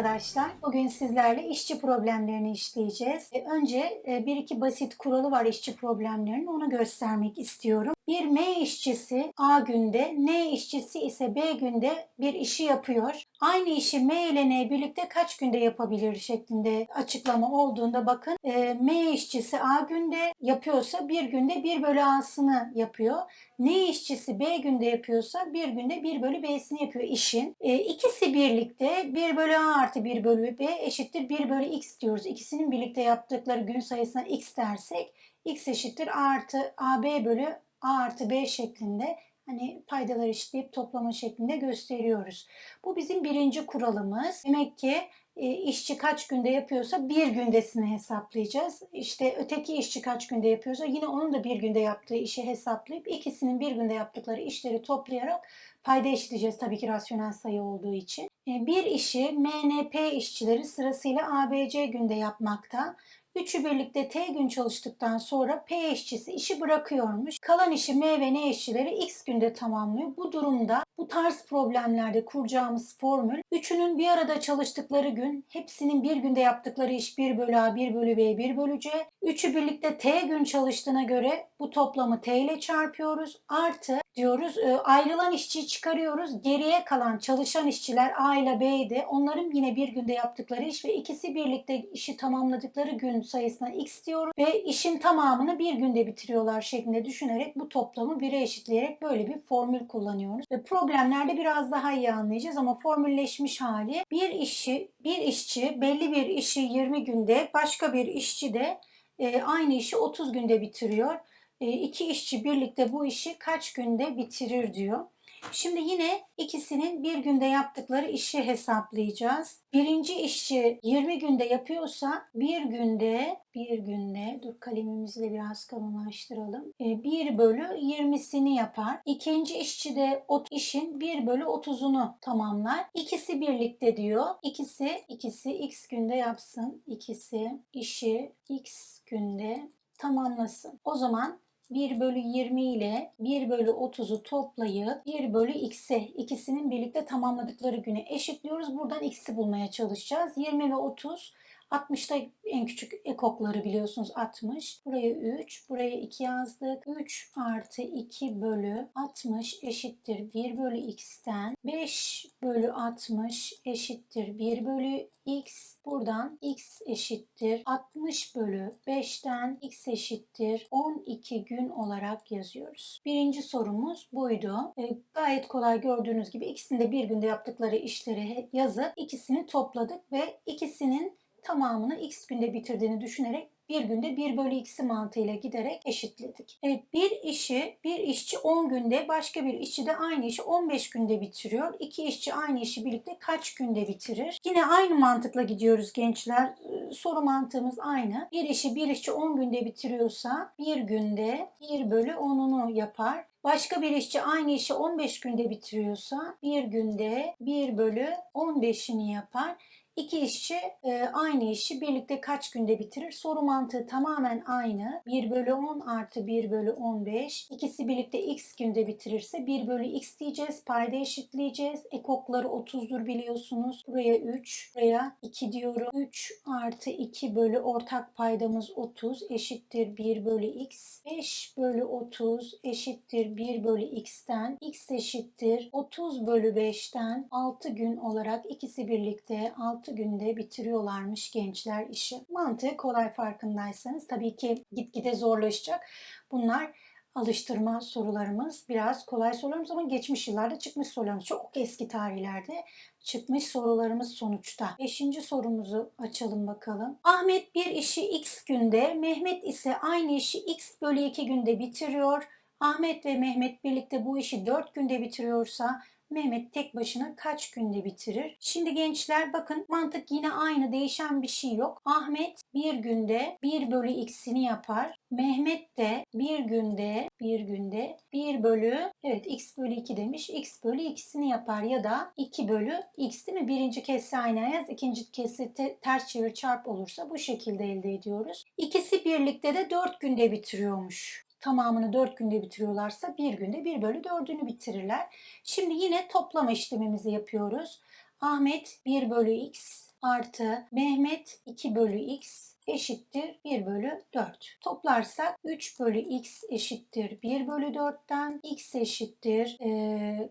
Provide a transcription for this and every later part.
Arkadaşlar. Bugün sizlerle işçi problemlerini işleyeceğiz. E, Önce e, bir iki basit kuralı var işçi problemlerinin. Onu göstermek istiyorum. Bir M işçisi A günde, N işçisi ise B günde bir işi yapıyor. Aynı işi M ile N birlikte kaç günde yapabilir şeklinde açıklama olduğunda bakın e, M işçisi A günde yapıyorsa bir günde 1 bölü A'sını yapıyor. N işçisi B günde yapıyorsa bir günde 1 bölü B'sini yapıyor işin. E, ikisi birlikte 1 bölü A artı 1 bölü B eşittir 1 bölü X diyoruz. İkisinin birlikte yaptıkları gün sayısına X dersek X eşittir A artı AB bölü A artı B şeklinde hani paydalar eşitleyip toplama şeklinde gösteriyoruz. Bu bizim birinci kuralımız. Demek ki e, işçi kaç günde yapıyorsa bir gündesini hesaplayacağız. İşte öteki işçi kaç günde yapıyorsa yine onun da bir günde yaptığı işi hesaplayıp ikisinin bir günde yaptıkları işleri toplayarak payda eşitleyeceğiz tabii ki rasyonel sayı olduğu için. E, Bir işi MNP işçileri sırasıyla ABC günde yapmakta. Üçü birlikte T gün çalıştıktan sonra P işçisi işi bırakıyormuş. Kalan işi M ve N işçileri X günde tamamlıyor. Bu durumda bu tarz problemlerde kuracağımız formül üçünün bir arada çalıştıkları gün hepsinin bir günde yaptıkları iş 1 bölü A, 1 bölü B, 1 bölü C. Üçü birlikte T gün çalıştığına göre bu toplamı T ile çarpıyoruz. Artı diyoruz e, ayrılan işçiyi çıkarıyoruz. Geriye kalan çalışan işçiler A ile B'ydi. Onların yine bir günde yaptıkları iş ve ikisi birlikte işi tamamladıkları gün sayısına X diyoruz. Ve işin tamamını bir günde bitiriyorlar şeklinde düşünerek bu toplamı 1'e eşitleyerek böyle bir formül kullanıyoruz. Ve problemlerde biraz daha iyi anlayacağız ama formülleşmiş hali bir işi bir işçi belli bir işi 20 günde başka bir işçi de e, aynı işi 30 günde bitiriyor. E, iki işçi birlikte bu işi kaç günde bitirir diyor. Şimdi yine ikisinin bir günde yaptıkları işi hesaplayacağız. Birinci işçi 20 günde yapıyorsa bir günde bir günde dur kalemimizi de biraz kalınlaştıralım. 1 bölü 20'sini yapar. İkinci işçi de o işin 1 bölü 30'unu tamamlar. İkisi birlikte diyor. İkisi ikisi x günde yapsın. İkisi işi x günde tamamlasın. O zaman 1 bölü 20 ile 1 bölü 30'u toplayıp 1 bölü x'e ikisinin birlikte tamamladıkları güne eşitliyoruz. Buradan x'i bulmaya çalışacağız. 20 ve 30 60'ta en küçük ekokları biliyorsunuz 60. Buraya 3, buraya 2 yazdık. 3 artı 2 bölü 60 eşittir 1 bölü x'ten. 5 bölü 60 eşittir 1 bölü x. Buradan x eşittir 60 bölü 5'ten x eşittir 12 gün olarak yazıyoruz. Birinci sorumuz buydu. E, gayet kolay gördüğünüz gibi ikisinde bir günde yaptıkları işleri yazıp ikisini topladık ve ikisinin tamamını x günde bitirdiğini düşünerek bir günde 1 bölü x'i mantığıyla giderek eşitledik. Evet bir işi bir işçi 10 günde başka bir işçi de aynı işi 15 günde bitiriyor. İki işçi aynı işi birlikte kaç günde bitirir? Yine aynı mantıkla gidiyoruz gençler. Ee, Soru mantığımız aynı. Bir işi bir işçi 10 günde bitiriyorsa bir günde 1 bölü 10'unu yapar. Başka bir işçi aynı işi 15 günde bitiriyorsa bir günde 1 bölü 15'ini yapar. İki işçi e, aynı işi birlikte kaç günde bitirir? Soru mantığı tamamen aynı. 1 bölü 10 artı 1 bölü 15. İkisi birlikte x günde bitirirse 1 bölü x diyeceğiz. Payda eşitleyeceğiz. Ekokları 30'dur biliyorsunuz. Buraya 3, buraya 2 diyorum. 3 artı 2 bölü ortak paydamız 30 eşittir 1 bölü x. 5 bölü 30 eşittir 1 bölü x'ten. x eşittir 30 bölü 5'ten 6 gün olarak ikisi birlikte 6 günde bitiriyorlarmış gençler işi. Mantığı kolay farkındaysanız tabii ki gitgide zorlaşacak. Bunlar alıştırma sorularımız biraz kolay sorularımız ama geçmiş yıllarda çıkmış sorularımız çok eski tarihlerde çıkmış sorularımız sonuçta. Beşinci sorumuzu açalım bakalım. Ahmet bir işi x günde, Mehmet ise aynı işi x bölü 2 günde bitiriyor. Ahmet ve Mehmet birlikte bu işi 4 günde bitiriyorsa Mehmet tek başına kaç günde bitirir? Şimdi gençler bakın mantık yine aynı değişen bir şey yok. Ahmet bir günde 1 bölü x'ini yapar. Mehmet de bir günde bir günde 1 bölü evet x bölü 2 demiş. x bölü x'ini yapar ya da 2 bölü x değil mi? Birinci kesse aynı yaz. ikinci te- ters çevir çarp olursa bu şekilde elde ediyoruz. İkisi birlikte de 4 günde bitiriyormuş tamamını 4 günde bitiriyorlarsa bir günde 1 bölü 4'ünü bitirirler. Şimdi yine toplama işlemimizi yapıyoruz. Ahmet 1 bölü x artı Mehmet 2 bölü x eşittir 1 bölü 4. Toplarsak 3 bölü x eşittir 1 bölü 4'ten x eşittir e,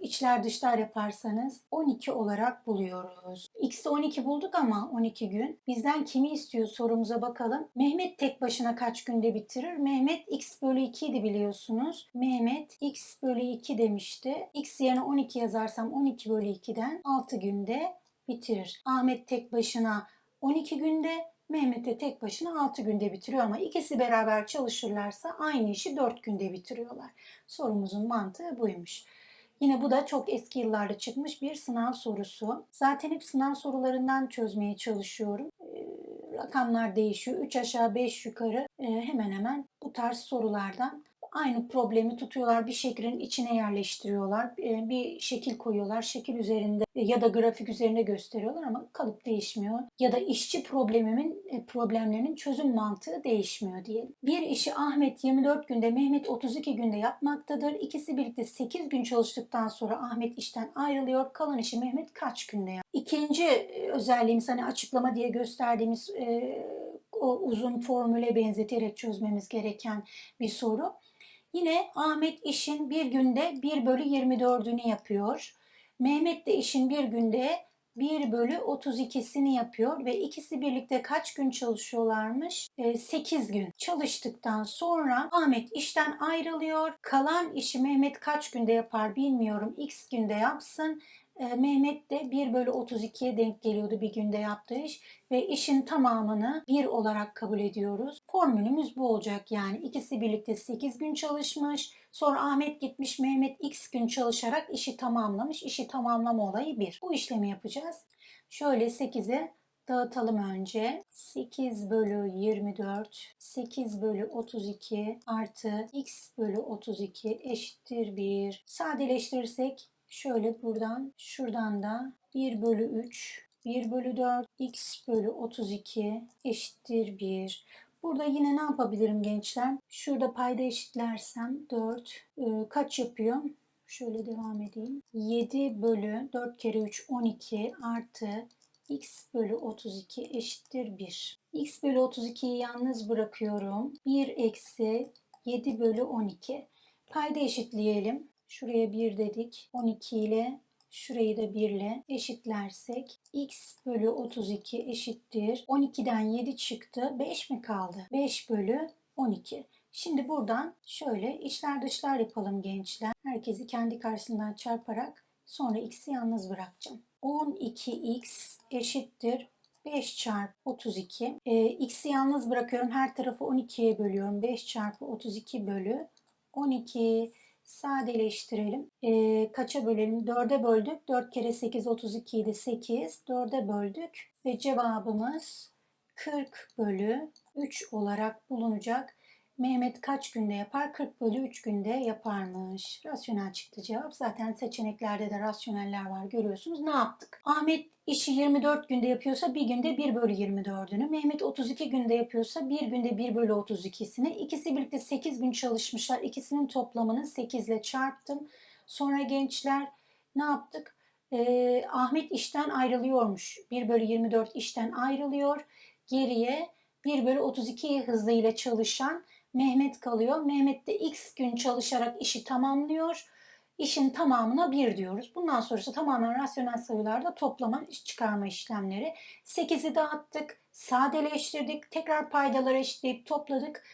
içler dışlar yaparsanız 12 olarak buluyoruz. X'te 12 bulduk ama 12 gün. Bizden kimi istiyor sorumuza bakalım. Mehmet tek başına kaç günde bitirir? Mehmet x bölü 2 idi biliyorsunuz. Mehmet x bölü 2 demişti. x yerine 12 yazarsam 12 bölü 2'den 6 günde bitirir. Ahmet tek başına 12 günde, Mehmet de tek başına 6 günde bitiriyor ama ikisi beraber çalışırlarsa aynı işi 4 günde bitiriyorlar. Sorumuzun mantığı buymuş. Yine bu da çok eski yıllarda çıkmış bir sınav sorusu. Zaten hep sınav sorularından çözmeye çalışıyorum. Ee, rakamlar değişiyor. 3 aşağı 5 yukarı e, hemen hemen bu tarz sorulardan aynı problemi tutuyorlar bir şeklin içine yerleştiriyorlar. E, Bir şekil koyuyorlar. Şekil üzerinde ya da grafik üzerinde gösteriyorlar ama kalıp değişmiyor. Ya da işçi problemimin e, problemlerinin çözüm mantığı değişmiyor diyelim. Bir işi Ahmet 24 günde, Mehmet 32 günde yapmaktadır. İkisi birlikte 8 gün çalıştıktan sonra Ahmet işten ayrılıyor. Kalan işi Mehmet kaç günde yapar? İkinci e, özelliğimiz hani açıklama diye gösterdiğimiz e, o uzun formüle benzeterek çözmemiz gereken bir soru. Yine Ahmet işin bir günde 1 bölü 24'ünü yapıyor. Mehmet de işin bir günde 1 bölü 32'sini yapıyor ve ikisi birlikte kaç gün çalışıyorlarmış? 8 gün çalıştıktan sonra Ahmet işten ayrılıyor. Kalan işi Mehmet kaç günde yapar bilmiyorum. X günde yapsın. E, Mehmet de 1 bölü 32'ye denk geliyordu bir günde yaptığı iş ve işin tamamını 1 olarak kabul ediyoruz. Formülümüz bu olacak yani ikisi birlikte 8 gün çalışmış. Sonra Ahmet gitmiş Mehmet x gün çalışarak işi tamamlamış. İşi tamamlama olayı 1. Bu işlemi yapacağız. Şöyle 8'e dağıtalım önce. 8 bölü 24, 8 bölü 32 artı x bölü 32 eşittir 1. Sadeleştirirsek Şöyle buradan, şuradan da 1 bölü 3, 1 bölü 4, x bölü 32 eşittir 1. Burada yine ne yapabilirim gençler? Şurada payda eşitlersem 4 e, kaç yapıyor? Şöyle devam edeyim. 7 bölü 4 kere 3 12 artı x bölü 32 eşittir 1. x bölü 32'yi yalnız bırakıyorum. 1 eksi 7 bölü 12. Payda eşitleyelim. Şuraya 1 dedik. 12 ile şurayı da 1 ile eşitlersek x bölü 32 eşittir. 12'den 7 çıktı. 5 mi kaldı? 5 bölü 12. Şimdi buradan şöyle içler dışlar yapalım gençler. Herkesi kendi karşısından çarparak sonra x'i yalnız bırakacağım. 12x eşittir 5 çarpı 32. Ee, x'i yalnız bırakıyorum. Her tarafı 12'ye bölüyorum. 5 çarpı 32 bölü 12 sadeleştirelim. E, kaça bölelim? 4'e böldük. 4 kere 8 32 idi 8. 4'e böldük ve cevabımız 40 bölü 3 olarak bulunacak. Mehmet kaç günde yapar? 40 bölü 3 günde yaparmış. Rasyonel çıktı cevap. Zaten seçeneklerde de rasyoneller var görüyorsunuz. Ne yaptık? Ahmet işi 24 günde yapıyorsa bir günde 1 bölü 24'ünü. Mehmet 32 günde yapıyorsa bir günde 1 bölü 32'sini. İkisi birlikte 8 gün çalışmışlar. İkisinin toplamını 8 ile çarptım. Sonra gençler ne yaptık? Ee, Ahmet işten ayrılıyormuş. 1 bölü 24 işten ayrılıyor. Geriye 1 bölü 32 hızıyla çalışan Mehmet kalıyor. Mehmet de x gün çalışarak işi tamamlıyor. İşin tamamına 1 diyoruz. Bundan sonrası tamamen rasyonel sayılarda toplama, çıkarma işlemleri. 8'i dağıttık, sadeleştirdik, tekrar paydaları eşitleyip topladık.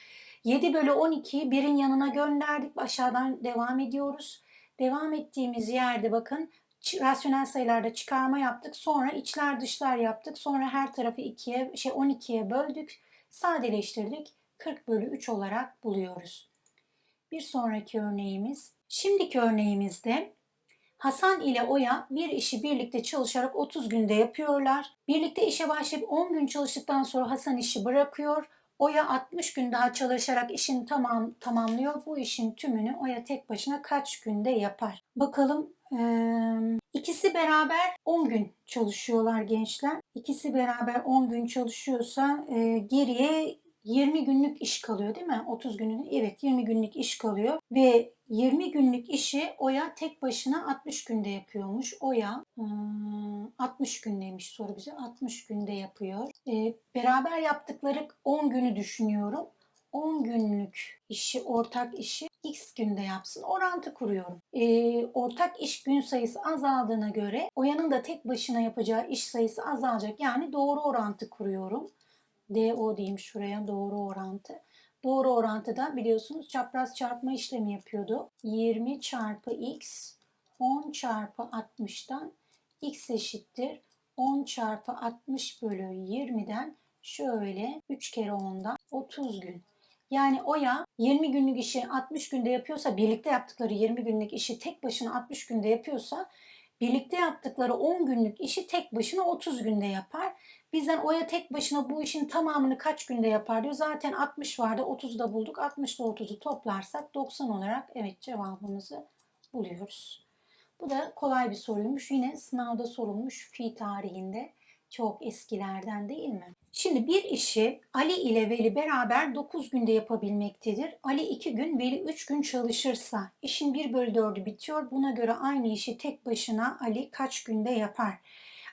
7 bölü 12'yi birin yanına gönderdik. Aşağıdan devam ediyoruz. Devam ettiğimiz yerde bakın rasyonel sayılarda çıkarma yaptık. Sonra içler dışlar yaptık. Sonra her tarafı 2'ye şey 12'ye böldük. Sadeleştirdik. 40 bölü 3 olarak buluyoruz. Bir sonraki örneğimiz. Şimdiki örneğimizde Hasan ile Oya bir işi birlikte çalışarak 30 günde yapıyorlar. Birlikte işe başlayıp 10 gün çalıştıktan sonra Hasan işi bırakıyor. Oya 60 gün daha çalışarak işini tamam tamamlıyor. Bu işin tümünü Oya tek başına kaç günde yapar? Bakalım ee, ikisi beraber 10 gün çalışıyorlar gençler. İkisi beraber 10 gün çalışıyorsa e, geriye 20 günlük iş kalıyor değil mi? 30 günlük evet 20 günlük iş kalıyor ve 20 günlük işi Oya tek başına 60 günde yapıyormuş. Oya hmm, 60 gündeymiş soru bize 60 günde yapıyor. Ee, beraber yaptıkları 10 günü düşünüyorum. 10 günlük işi, ortak işi x günde yapsın. Orantı kuruyorum. Ee, ortak iş gün sayısı azaldığına göre Oya'nın da tek başına yapacağı iş sayısı azalacak. Yani doğru orantı kuruyorum. DO diyeyim şuraya doğru orantı. Doğru orantıda biliyorsunuz çapraz çarpma işlemi yapıyordu. 20 çarpı x 10 çarpı 60'tan x eşittir. 10 çarpı 60 bölü 20'den şöyle 3 kere 10'dan 30 gün. Yani Oya 20 günlük işi 60 günde yapıyorsa birlikte yaptıkları 20 günlük işi tek başına 60 günde yapıyorsa birlikte yaptıkları 10 günlük işi tek başına 30 günde yapar. Bizden Oya tek başına bu işin tamamını kaç günde yapar diyor. Zaten 60 vardı 30'u da bulduk. 60 ile 30'u toplarsak 90 olarak evet cevabımızı buluyoruz. Bu da kolay bir soruymuş. Yine sınavda sorulmuş fi tarihinde. Çok eskilerden değil mi? Şimdi bir işi Ali ile Veli beraber 9 günde yapabilmektedir. Ali 2 gün, Veli 3 gün çalışırsa işin 1 bölü 4'ü bitiyor. Buna göre aynı işi tek başına Ali kaç günde yapar?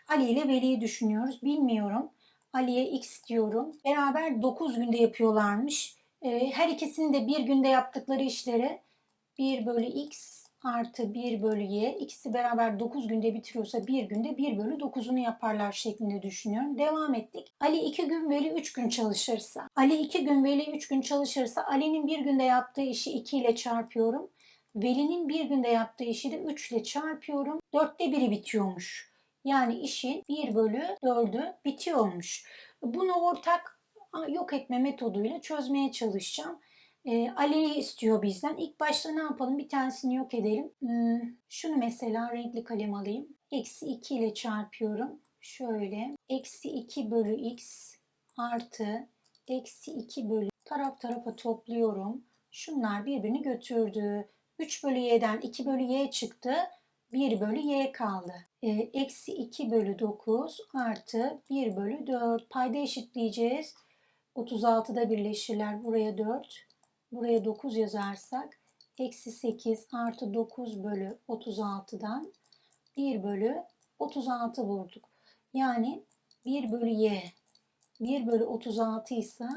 Ali ile Veli'yi düşünüyoruz. Bilmiyorum. Ali'ye x diyorum. Beraber 9 günde yapıyorlarmış. Ee, Her ikisinin de bir günde yaptıkları işleri 1 bölü x artı 1 bölü y ikisi beraber 9 günde bitiriyorsa bir günde 1 bölü 9'unu yaparlar şeklinde düşünüyorum. Devam ettik. Ali 2 gün Veli 3 gün çalışırsa. Ali 2 gün Veli 3 gün çalışırsa Ali'nin bir günde yaptığı işi 2 ile çarpıyorum. Veli'nin bir günde yaptığı işi de 3 ile çarpıyorum. 4'te biri bitiyormuş. Yani işin 1 bölü 4'ü bitiyormuş. Bunu ortak yok etme metoduyla çözmeye çalışacağım. E, Ali'yi istiyor bizden. İlk başta ne yapalım? Bir tanesini yok edelim. Hmm, şunu mesela renkli kalem alayım. Eksi 2 ile çarpıyorum. Şöyle. Eksi 2 bölü x artı eksi 2 bölü taraf tarafa topluyorum. Şunlar birbirini götürdü. 3 bölü y'den 2 bölü y çıktı. 1 bölü y kaldı. E, Eksi 2 bölü 9 artı 1 bölü 4. Payda eşitleyeceğiz. 36'da birleşirler. Buraya 4. Buraya 9 yazarsak eksi 8 artı 9 bölü 36'dan 1 bölü 36 bulduk. Yani 1 bölü y 1 bölü 36 ise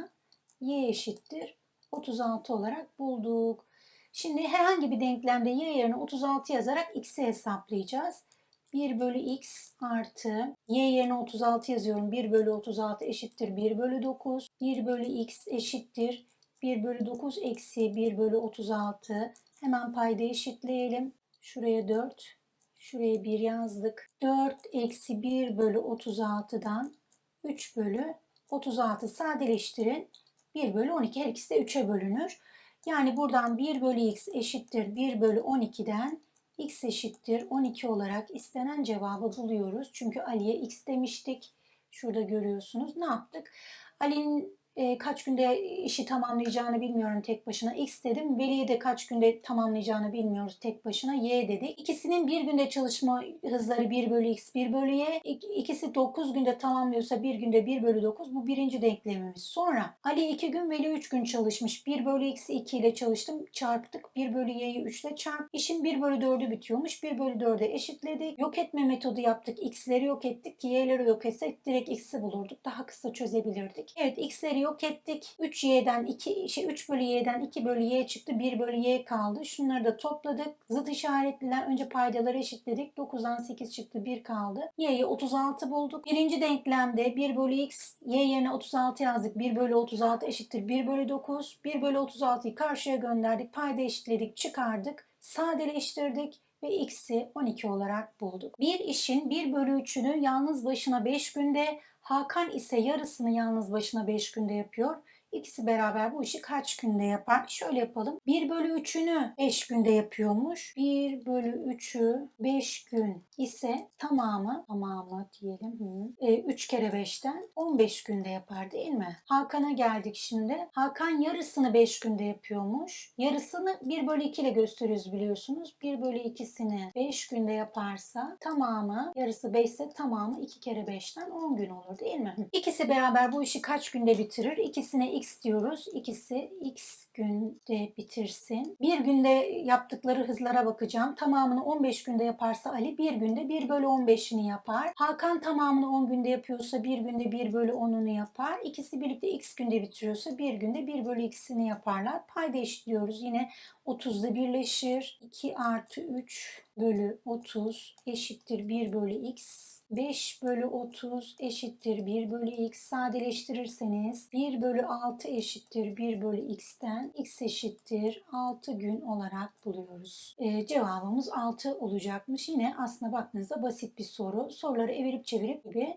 y eşittir 36 olarak bulduk. Şimdi herhangi bir denklemde y yerine 36 yazarak x'i hesaplayacağız. 1 bölü x artı y yerine 36 yazıyorum. 1 bölü 36 eşittir 1 bölü 9. 1 bölü x eşittir 1 bölü 9 eksi 1 bölü 36. Hemen payda eşitleyelim. Şuraya 4. Şuraya 1 yazdık. 4 eksi 1 bölü 36'dan 3 bölü 36 sadeleştirin. 1 bölü 12 her ikisi de 3'e bölünür. Yani buradan 1 bölü x eşittir 1 bölü 12'den x eşittir 12 olarak istenen cevabı buluyoruz. Çünkü Ali'ye x demiştik. Şurada görüyorsunuz. Ne yaptık? Ali'nin e, kaç günde işi tamamlayacağını bilmiyorum tek başına. X dedim. Veli'yi de kaç günde tamamlayacağını bilmiyoruz tek başına. Y dedi. İkisinin bir günde çalışma hızları 1 bölü X 1 bölü Y. İk- İkisi 9 günde tamamlıyorsa bir günde 1 bölü 9. Bu birinci denklemimiz. Sonra Ali 2 gün Veli 3 gün çalışmış. 1 bölü X'i 2 ile çalıştım. Çarptık. 1 bölü Y'yi 3 ile çarp. İşin 1 bölü 4'ü bitiyormuş. 1 bölü 4'e eşitledik. Yok etme metodu yaptık. X'leri yok ettik. Y'leri yok etsek direkt X'i bulurduk. Daha kısa çözebilirdik. Evet X'leri yok ettik. 3y'den 2 şey 3 bölü y'den 2 bölü y çıktı. 1 bölü y kaldı. Şunları da topladık. Zıt işaretliler önce paydaları eşitledik. 9'dan 8 çıktı. 1 kaldı. Y'yi 36 bulduk. Birinci denklemde 1 bölü x y yerine 36 yazdık. 1 bölü 36 eşittir 1 bölü 9. 1 bölü 36'yı karşıya gönderdik. Payda eşitledik. Çıkardık. Sadeleştirdik ve x'i 12 olarak bulduk. Bir işin 1 bölü 3'ünü yalnız başına 5 günde, Hakan ise yarısını yalnız başına 5 günde yapıyor. İkisi beraber bu işi kaç günde yapar? Şöyle yapalım. 1 bölü 3'ünü 5 günde yapıyormuş. 1 bölü 3'ü 5 gün ise tamamı, tamamı diyelim. Hı. E, 3 kere 5'ten 15 günde yapar değil mi? Hakan'a geldik şimdi. Hakan yarısını 5 günde yapıyormuş. Yarısını 1 bölü 2 ile gösteriyoruz biliyorsunuz. 1 bölü 2'sini 5 günde yaparsa tamamı, yarısı 5 ise tamamı 2 kere 5'ten 10 gün olur değil mi? İkisi beraber bu işi kaç günde bitirir? İkisine x diyoruz. İkisi x günde bitirsin. Bir günde yaptıkları hızlara bakacağım. Tamamını 15 günde yaparsa Ali bir günde 1 bölü 15'ini yapar. Hakan tamamını 10 günde yapıyorsa bir günde 1 bölü 10'unu yapar. İkisi birlikte x günde bitiriyorsa bir günde 1 bölü x'ini yaparlar. Payda eşitliyoruz. Yine 30'da birleşir. 2 artı 3 bölü 30 eşittir 1 bölü x. 5 bölü 30 eşittir 1 bölü x. Sadeleştirirseniz 1 bölü 6 eşittir 1 bölü x'ten x eşittir 6 gün olarak buluyoruz. Ee, cevabımız 6 olacakmış. Yine aslında baktığınızda basit bir soru. Soruları evirip çevirip gibi